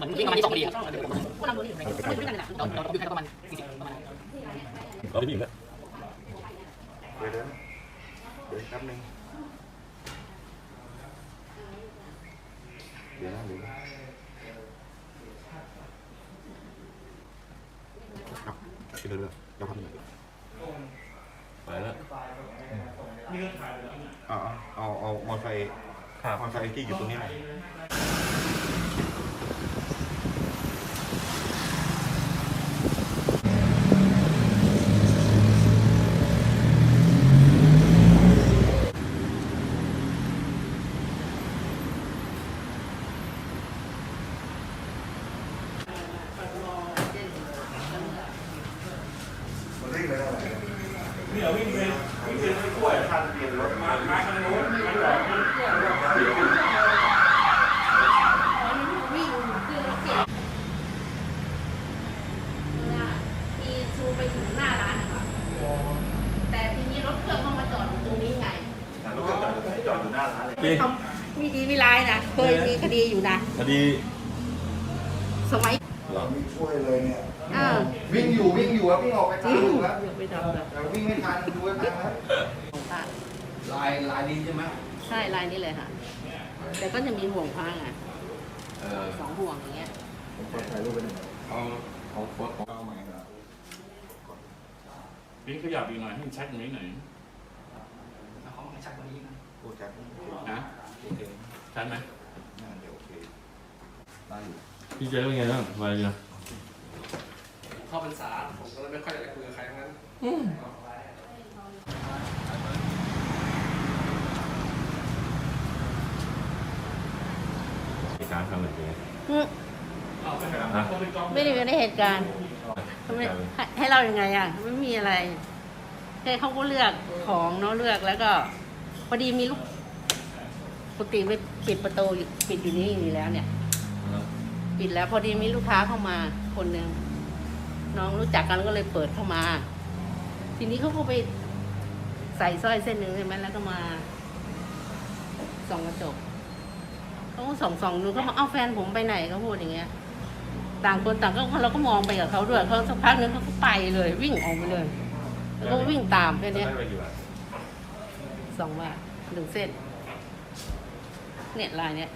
เหมือนวิ่งประมาณที่สองพอดีครับก็นั่งดูนี่อยู่ในเราเราอยู่แค่ประมาณสี่สิบประมาณเราได้ยินแล้วเดี๋ยวเดี๋ยวเดี๋ยวแป๊บนึงเดี๋ยวนะเดี๋ยวครับเดี๋ยวเดี๋ยวเดี๋ยวทำหน่อยไปแล้วเอาเอาเอาเอามอเตอร์ไซค์มอเตอร์ไซค์ที่อยู่ตรงนี้หน่อย วิ่งขึ้นรถเก๋งที่ชูไปถึงหน้าร้านนะคะแต่ทีนี้รถเครื่องเขามาจอดอยู่ตรงนี้ไงรถเครื่องจอดจอดอยู่หน้าร้านเลยมีดีมีร้ายนะเคยมีคดีอยู่นะคดีสมัย เหรอไม่ช่วยเลยเนี่ยเออวิ่งอยู่วิ่งอยู่ครับวิ่งออกไปทางอยู่ครับไปทำแบบแต่วิ่งไม่ทันดูไม่ทันครับค่ะลายลายนี้ใช่ไหมใช่ลายนี้เลยค่ะ แต่ก็จะมีห่วงพระไงเออสองห่วงอย่างเงี้ยผมขอถ่ายรูปไปหนึ่งเอาเอาโฟนเอาใหม่ครับพี่ขยับอีกหน่อยให้มันชัดตรงนี้หน่อยของไม่ชัดกว่านี้นะโอ้แจ็คนะโอเคชัดไหม น่าเดี๋ยวโอเคได้อยู่ พี่เจ๊เป็นไงบ้างมาเลยนะเข้าพรรษาผมก็เลยไม่ค่อยอยากจะคุยกับใครทั้งนั้นเหตุการณ์ทำอะไรเป็นไงอืมฮะไม่ได้อยู่ในเหตุการณ์เขาไม่ให้ให้เรายัางไงอะ ไม่มีอะไรแค่เขาก็เลือกของเนาะเลือกแล้วก็ พอดีมีลูกปกติไปปิดประตูอยู่ปิดอยู่นี่อยู่แล้วเนี่ย ปิดแล้วพอดีมีลูกค้าเข้ามาคนหนึ่งน้องรู้จักกันก็เลยเปิดเข้ามา ทีนี้เขาก็ไปใส่สร้อยเส้นหนึ่งใช่ไหมแล้วก็มาส่องกระจกเขาก็ส่องส่องดูเขามาเอ้าแฟนผมไปไหนเขาพูดอย่างเงี้ย ต่างคนต่างก็เราก็มองไปกับเขาด้วยเขาสักพักนึงเขาก็ไปเลย วิ่งออกไปเลย แล้วก็วิ่งตามแค่เนี้ยได้ไปกี่บาทสองบาทหนึ่งเส้น เนี่ยลายเนี้ย